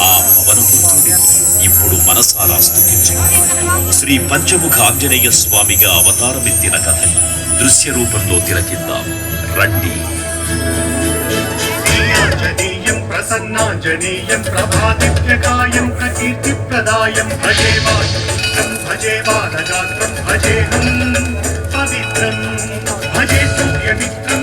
ఆ పవనపుత్రుడిని ఇప్పుడు మనసారా స్తుతించు. శ్రీ పంచముఖ ఆంజనేయ స్వామిగా అవతారమెత్తిన కథని దృశ్య రూపంలో తిలకిద్దాం. రండి. ఆంజనేయం ప్రసన్నాంజనేయం ప్రభాదివ్యకాయం ప్రకీర్తిప్రదాయం భజే వాయుం భజే బాలగాత్రం భజేహం పవిత్రం భజే సూర్యమిత్రం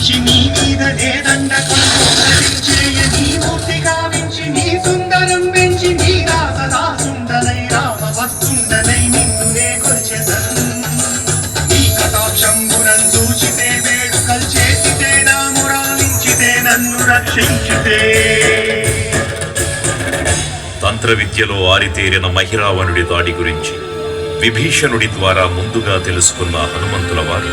వర్ణించి నీ మీద లేదండ కొలుచేయ నీ మూర్తి గావించి నీ సుందరం పెంచి నీ దాసదాసుండలై రామ వస్తుండలై నిన్నునే కొల్చెదను. నీ కథాక్షంబురం చూచితే వేడుకలు చేసితే నా మురాలించితే నన్ను రక్షించితే. తంత్ర విద్యలో ఆరితేరిన మహిరావణుడి దాడి గురించి విభీషణుడి ద్వారా ముందుగా తెలుసుకున్న హనుమంతుల వారు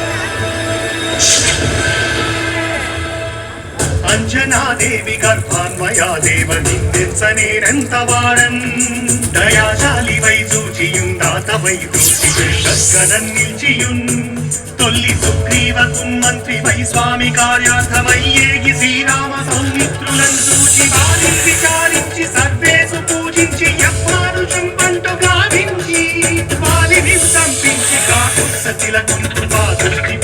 అంజనాదేవి గర్భాన్మయా దేవ నిందించనేనంత వాడన్ దయాశాలి వై చూచియుందాత వై చూచిగన్ నిల్చియున్. తొల్లి సుగ్రీవ మంత్రి వై స్వామి కార్యార్థమై ఏగి శ్రీరామ సౌమిత్రులను చూచి వారి చారించి సర్వేసు పూజించి ఎవ్వారు చుంపంటు గావించి. వారిని సంపించి కాకుత్స తిలకుంటు దృష్టి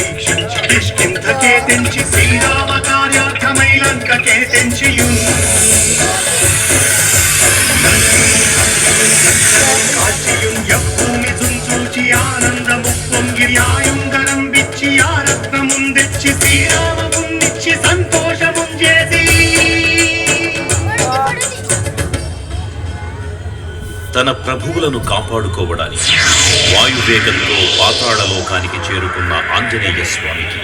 తన ప్రభువులను కాపాడుకోవడానికి వాయువేగంతో పాతాళలోకానికి చేరుకున్న ఆంజనేయ స్వామికి.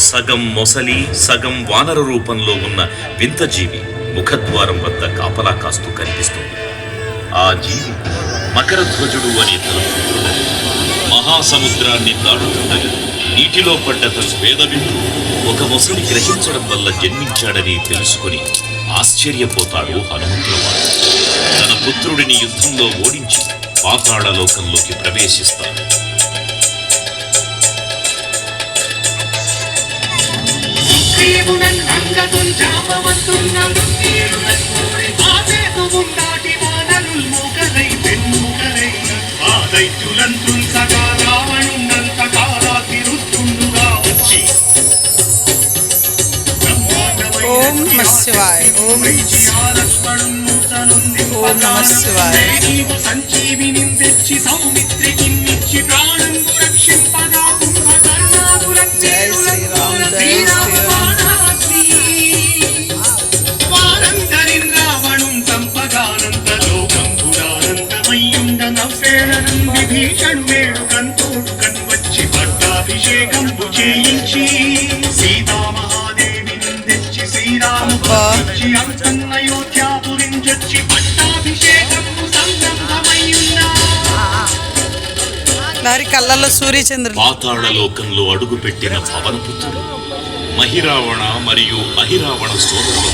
సగం మొసలి సగం వానర రూపంలో ఉన్న వింత జీవి ముఖద్వారం వద్ద కాపలా కాస్తూ కనిపిస్తుంది. ఆ జీవి మకరధ్వజుడు అనే తన మహాసముద్రాన్ని దాడుతుండగా నీటిలో పడ్డ తన వేదవిందు ఒక మొసలి గ్రహించడం వల్ల జన్మించాడని తెలుసుకుని ఆశ్చర్యపోతాడు హనుమంతుల వారు. తన పుత్రుడిని యుద్ధంలో ఓడించి పాతాళలోకంలోకి ప్రవేశిస్తాడు. సుగ్రీవునన్ ఓం నమః శివాయ. ఓం ఓం నమ శివాయ. సంజీవిని తెచ్చి ప్రాణం రక్షింపగా శ్రీరామ్, శ్రీరామ అబ్బా. వచ్చి పట్టాభిషేకం సంరంభమయ్యున్నా వారి కళ్ళల్లో సూర్యచంద్రులు అడుగుపెట్టిన పవనపుత్రుడు మహిరావణ మరియు అహిరావణ సోదరులతో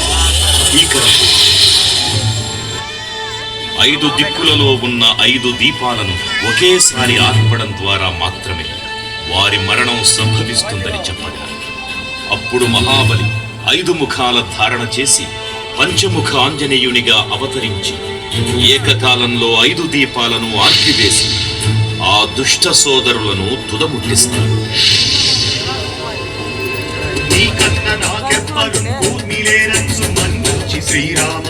ఐదు దిక్కులలో ఉన్న ఐదు దీపాలను ఒకేసారి ఆర్పడం ద్వారా మాత్రమే వారి మరణం సంభవిస్తుందని చెప్పగా అప్పుడు మహాబలి ఐదు ముఖాల ధారణ చేసి పంచముఖ ఆంజనేయునిగా అవతరించి ఏకకాలంలో ఐదు దీపాలను ఆర్పివేసి ఆ దుష్ట సోదరులను తుదముట్టిస్తాడు శ్రీరామ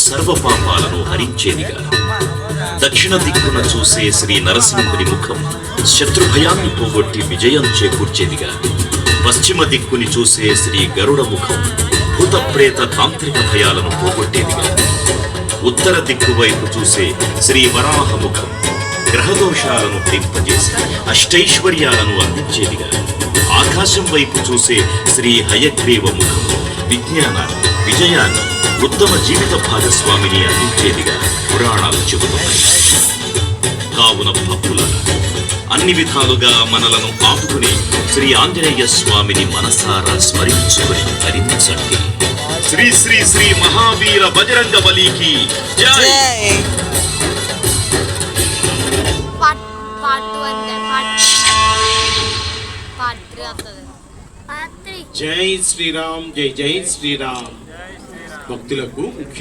సర్వపాపాలను సర్వ పాపాలను హరించేదిగా దక్షిణ దిక్కున చూసే శ్రీ నరసింహుని ముఖం శత్రుభయాన్ని పోగొట్టి విజయం చేకూర్చేదిగా పశ్చిమ దిక్కుని చూసే శ్రీ గరుడ ముఖం భూతప్రేత తాంత్రిక భయాలను పోగొట్టేదిగా ఉత్తర దిక్కు వైపు చూసే శ్రీ వరాహ ముఖం గ్రహదోషాలను హరింపజేసి అష్టైశ్వర్యాలను అందించేదిగా ఆకాశం వైపు చూసే శ్రీ హయగ్రీవ ముఖం విజ్ఞానాన్ని విజయాన్ని ఉత్తమ జీవిత భాగస్వామిని అందించేదిగా పురాణాలు చెబుతున్నాయి. కావున భక్తులారా అన్ని విధాలుగా మనలను ఆదుకుని శ్రీ ఆంజనేయ స్వామిని మనసారా స్మరించుకుని ధరించండి శ్రీ శ్రీ శ్రీ మహావీర బజరంగ బలికి జై! జై శ్రీరామ్ జై జై శ్రీరామ్. భక్తులకు ముఖ్య